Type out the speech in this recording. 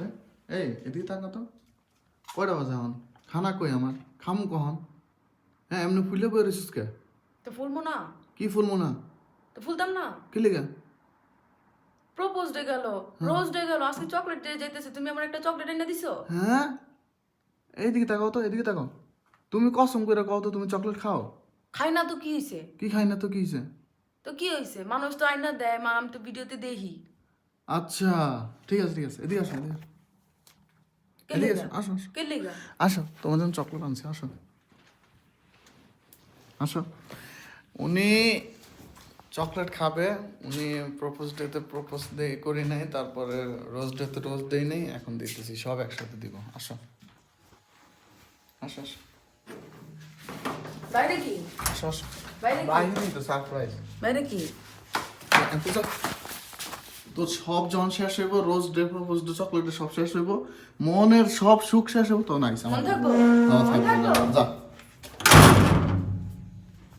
রে এই এদিকে তাকা তো। কয়টা বাজে এখন? খানা কই আমার? খামু কখন? হ্যাঁ এমনি ফুলে বই রয়েছিস কে? তো ফুলবো না। কি ফুলমো না? তো ফুলতাম না। কি লেগে? প্রপোজ ডে গেল। রোজ ডে গেল। আজকে চকলেট ডে যাইতেছে। তুমি আমার একটা চকলেট এনে দিছো? হ্যাঁ। এইদিকে তাকাও তো এদিকে তাকাও তুমি কসম করে কও তো তুমি চকলেট খাও? খাই না তো কি হয়েছে কি খাই না তো কি হয়েছে তো কি হয়েছে মানুষ তো আইনা দেয় মা আমি তো ভিডিওতে দেখি। আচ্ছা ঠিক আছে ঠিক আছে। এদিকে আসো এদিকে এদিকে আসো আসো আসো। আসো তোমার জন্য চকলেট আনছি আসো। আসো। উনি চকলেট খাবে উনি প্রপোজ ডেতে প্রপোজ ডে করি নাই তারপরে রোজ ডেতে রোজ ডে নেই এখন দিতেছি সব একসাথে দিব। আসো। আসো আসো। বাইরে কি? আসো আসো। বাইরে তো সারপ্রাইজ বাইরে কি? তো সব জন শেষ হইব rose day propose day chocolate সব শেষ হইব মনের সব সুখ শেষ হইব তো নাইস আমার যা।